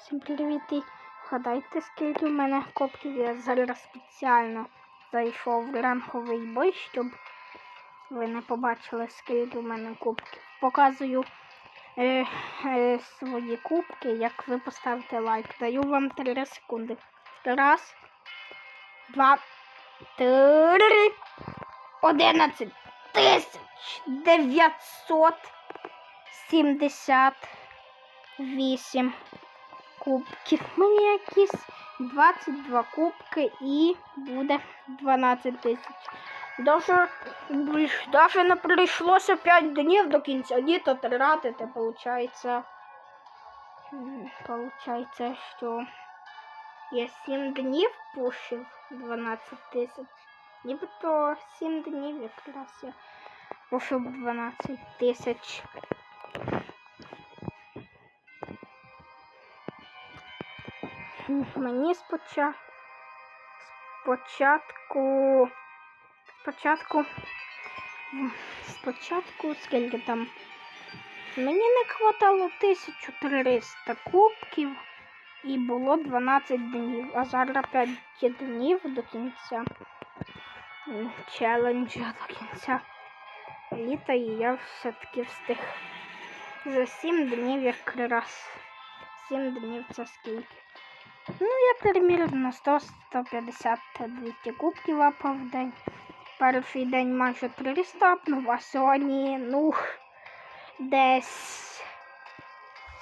Всім привіт! І Вгадайте, скільки в мене кубків я зараз спеціально зайшов в ранговий бой, щоб ви не побачили, скільки в мене кубків. Показую е, е, свої кубки, як ви поставите лайк. Даю вам 3 секунди. Раз, два, три, одинадцять тисяч дев'ятсот сімдесят вісім кубків. Мені якісь 22 кубки і буде 12 тисяч. Даже, даже не прийшлося 5 днів до кінця літа тратити, получається. м, Получається, що я 7 днів пушив 12 тисяч. Нібито 7 днів якраз я пушив 12 тисяч. Мені спочатку спочатку спочатку спочатку скільки там? Мені не хватало 1300 кубків і було 12 днів, а зараз 5 днів до кінця. Челенджа до кінця літа і я все-таки встиг. За 7 днів якраз 7 днів це скільки. Ну, я примірно 100-150 200 кубків лапав в день. Перший день майже 300 апнув, а сьогодні, ну, десь.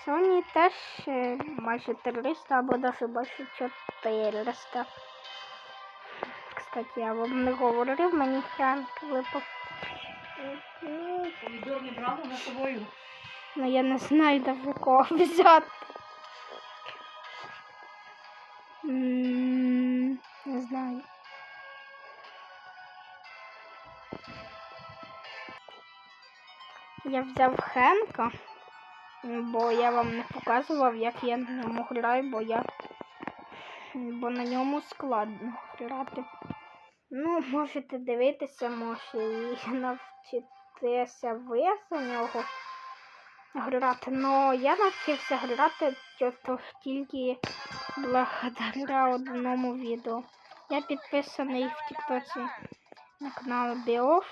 Сьогодні теж е, майже 300 або навіть більше 400. Кстати, я вам не говорив, мені хранк випав. Ну, Помідор не брали на собою. Ну, я не знаю, де вже кого взяти. Не знаю. Я взяв Хенка, бо я вам не показував, як я на ньому граю, бо я бо на ньому складно грати. Ну, можете дивитися, може, і навчитися ви за нього грати. Но я навчився грати тільки благодаря одному відео. Я підписаний в Тіктоці на канал Біоф,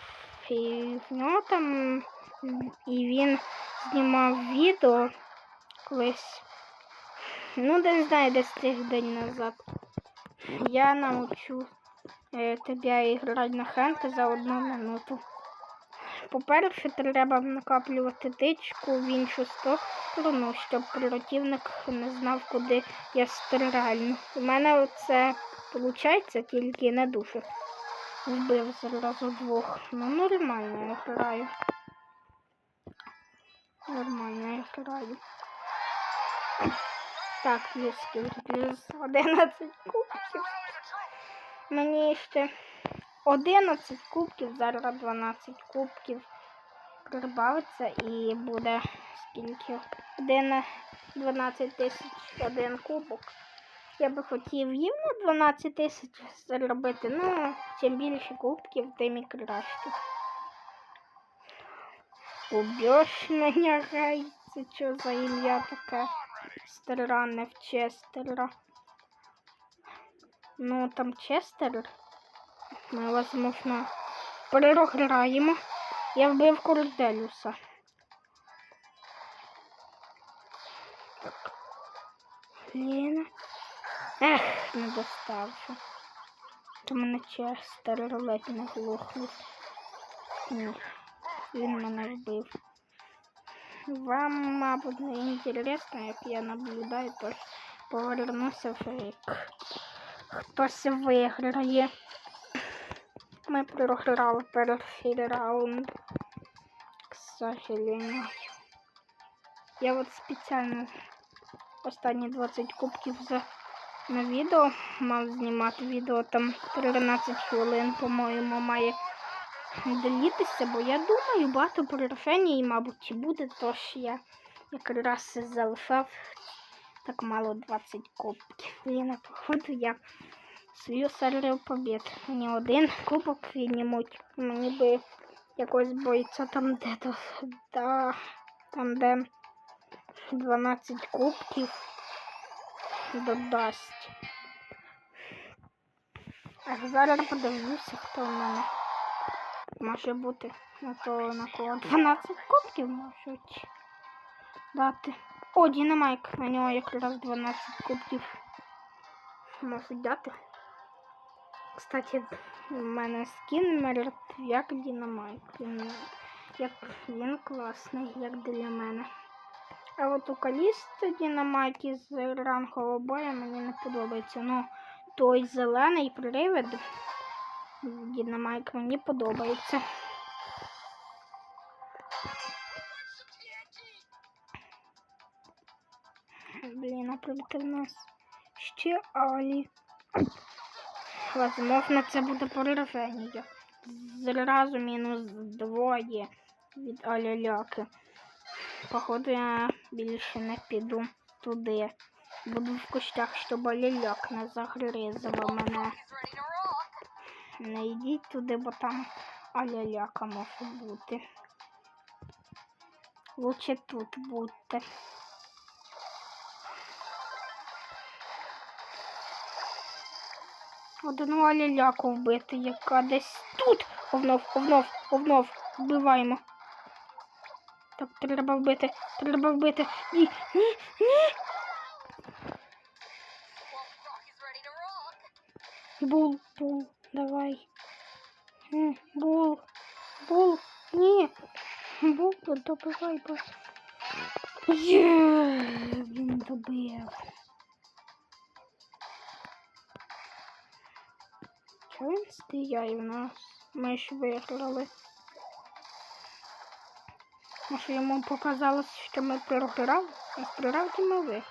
і в нього там і він знімав відео колись. Ну, не знаю, десь тиждень назад. Я научу е, тебе грати на хенки за одну минуту. По-перше, треба накаплювати тичку в іншу сторону, щоб противник не знав, куди я стріляю. У мене це виходить тільки на душу. Вбив зразу двох. Ну, нормально я граю. Нормально я граю. Так, плюс? Плюс 11 кубків. Мені ще 11 кубків, зараз 12 кубків прибавиться і буде скільки? Один 12 тисяч один кубок. Я би хотів їм на 12 тисяч заробити. Ну, чим більше кубків, тим і краще. Убьеш мене, гай, це що за ім'я таке? Странне в Честера. Ну, там Честер. Ми, возможно, переграємо. Я вбив Корделюса. Блін. Ех, не достався. То мене Честер ледь не глухнув. Ні, він мене вбив. Вам, мабуть, не інтересно, як я наблюдаю, то повернуся вже як хтось виграє. Ми програли перший раунд. К сожалению. Я от спеціально останні 20 кубків за на відео мав знімати відео там 13 хвилин, по-моєму, має долітися, бо я думаю, багато порушень, мабуть, і буде, тож я якраз залишав так мало 20 кубків. І на походу я свою серію побід. Мені один кубок віднімуть. Мені би якось бойця там де то да, там де 12 кубків. додасть. А зараз подивлюся, хто в мене може бути. На то на кого 12 кубків можуть дати. О, Дінамайк, на нього якраз 12 кубків можуть дати. Кстати, в мене скін мертвяк Дінамайк. Він, як, він класний, як для мене. А от у Каліста Дінамайк із рангового бою мені не подобається. Ну, той зелений привид Дінамайк мені подобається. Блін, а в нас ще Алі. Возможно, це буде пораження. Зразу мінус двоє від Аляляки. Походу, я більше не піду туди. Буду в кущах, щоб Аляляк не загризав мене. Не йдіть туди, бо там Аляляка може бути. Лучше тут будьте. Одну аляляку вбити, яка десь тут. Овнов, овнов, овнов. Вбиваємо. Так, треба вбити, треба вбити. Ні, ні, ні. Бул, бул, давай. Бул, бул, ні. Бул, добивай, бо. Є, він добив. Він стріляє в нас? Ми ж виграли. Може йому показалось, що ми програли? Насправді ми виграли.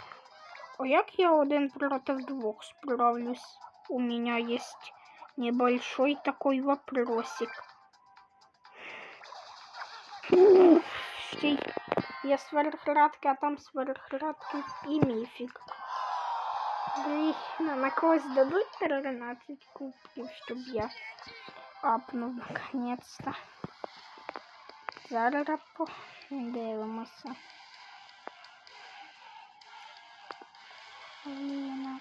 А як я один против двух справлюсь? У меня есть небольшой такой вопросик. Я сверхрадки, а там сверхрадки і міфік. Блін, на когось дадуть 13 кубків, щоб я апнув наконец-то. Зараз подивимося. Блін.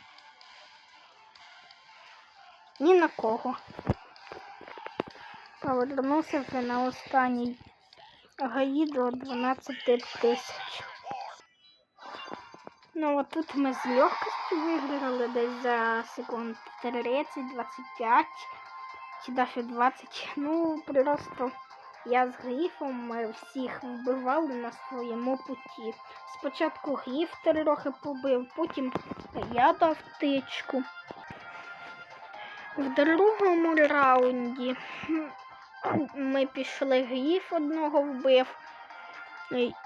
Ні на кого. Повернувся вже на останній гаї до 12 тисяч. Ну, от тут ми з легкостю виграли десь за секунд 30-25 чи навіть 20. Ну, просто я з грифом ми всіх вбивали на своєму путі. Спочатку гриф трохи побив, потім я дав тичку. В другому раунді ми пішли гриф одного вбив.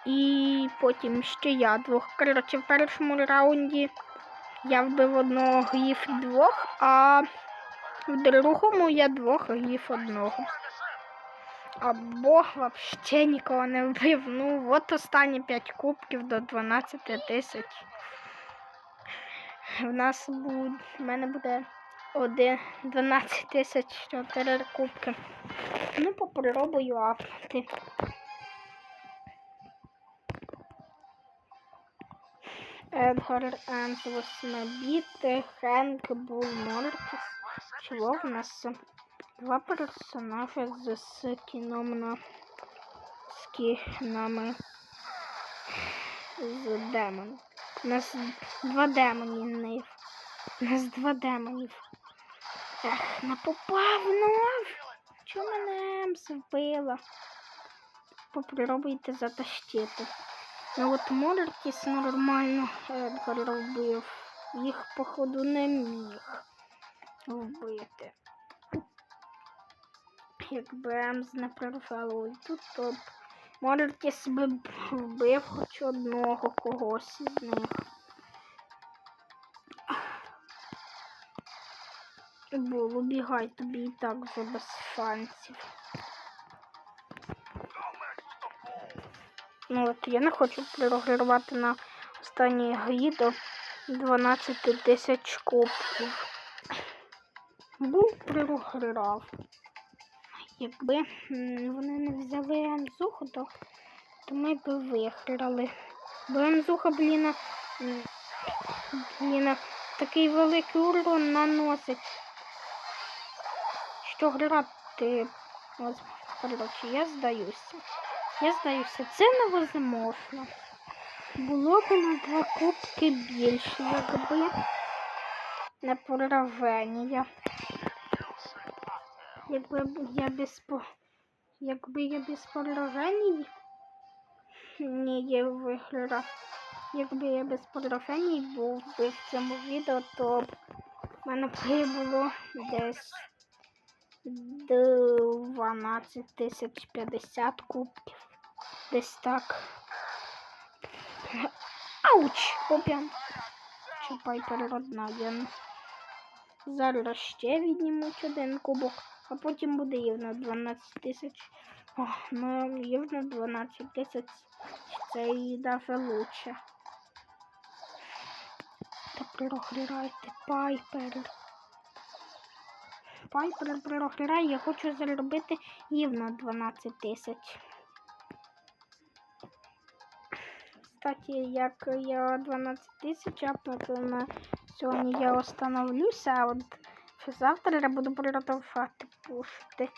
І потім ще я двох. Коротше, в першому раунді я вбив одного і двох, а в другому я двох гриф одного. А Бог взагалі нікого не вбив. Ну, от останні 5 кубків до 12 тисяч. В нас буде, в мене буде один 12 тисяч 4 кубки. Ну, попробую апнути. Едгар 8 біти, Хенк, Бул Мортіс. Чого в нас два персонажі з скіном на скінами з демон. У нас два демонів. У нас два демонів. Ех, не попав, ну. Чого мене вбила? Попробуйте затащити. Ну от Мортіс нормально Едгар робив. Їх, походу, не міг вбити. Якби Емс не прорвало ось тут, то Мортіс би вбив хоч одного когось із них. Бул, убігай, тобі і так вже без шансів. Ну от я не хочу програвати на останній грі до 12 тисяч кубків. Був програв. Якби вони не взяли Емзуху, то, то ми б виграли. Бо Емзуха, блін, м, Блін, а такий великий урон наносить. Що грати? Ось, Коротше, я здаюся. Я здаюся. Це невозможно. Було б на два кубки більше, якби не поравення. Якби я без по... Якби я без поражень не є виграла. Якби я без поражень був би в цьому відео, то в мене було десь 12 тисяч 50 кубків. Десь так. Ауч! Поп'ян. Чупай переродна. Я зараз ще віднімуть один кубок, а потім буде рівно 12 тисяч. Ну, рівно 12 тисяч. Це і даже лучше. Та програйте пайпер. Пайпер програє, я хочу заробити рівно 12 тисяч. Кстати, як я 12 тисяч апнути на сьогодні я остановлюся, а от завтра я буду продовжувати пушити.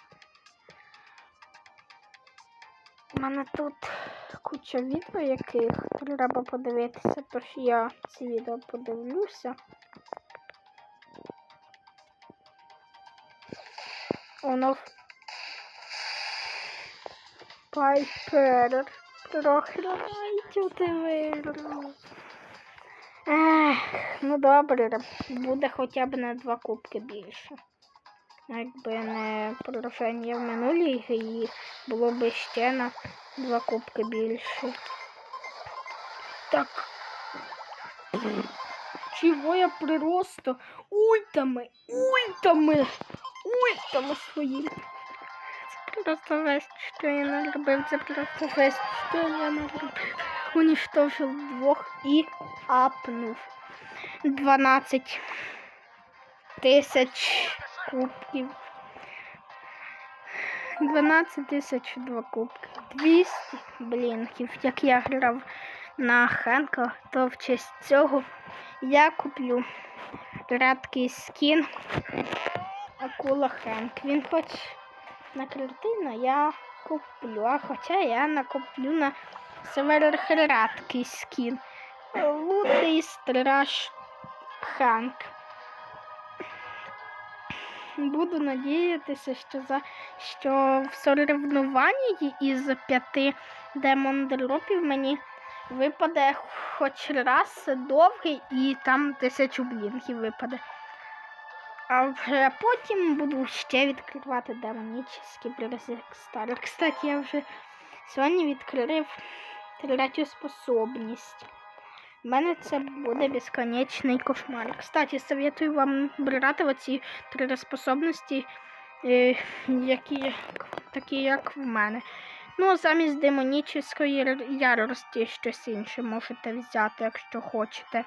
У мене тут куча відео, яких треба подивитися, тож я ці відео подивлюся. Воно Пайпер. Трохи ти виграв. Ех, ну добре, буде хоча б на два кубки більше. Якби не пораження в минулій грі, було б ще на два кубки більше. Так. Чого я просто ультами, ультами, ультами своїми. Просто весть, що я наробив, це просто весть, що я наробив. Уничтожив двох і апнув 12 тисяч кубків. 12 тисяч два кубки. 200 блінків. Як я грав на Хенка, то в честь цього я куплю редкий скін Акула Хенк. Він хоч на картину я куплю, а хоча я накуплю на сервер скін. Лютий страж Ханк. Буду надіятися, що за що в соревнуванні із п'яти демон дропів мені випаде хоч раз довгий і там тисячу блінків випаде. А вже потім буду ще відкривати демонічні Стар. Кстати, я вже сьогодні відкрив третю способність. У мене це буде безконечний кошмар. Кстати, советую вам брати оці три способності, е, які такі, як в мене. Ну, замість демонічної ярості щось інше можете взяти, якщо хочете.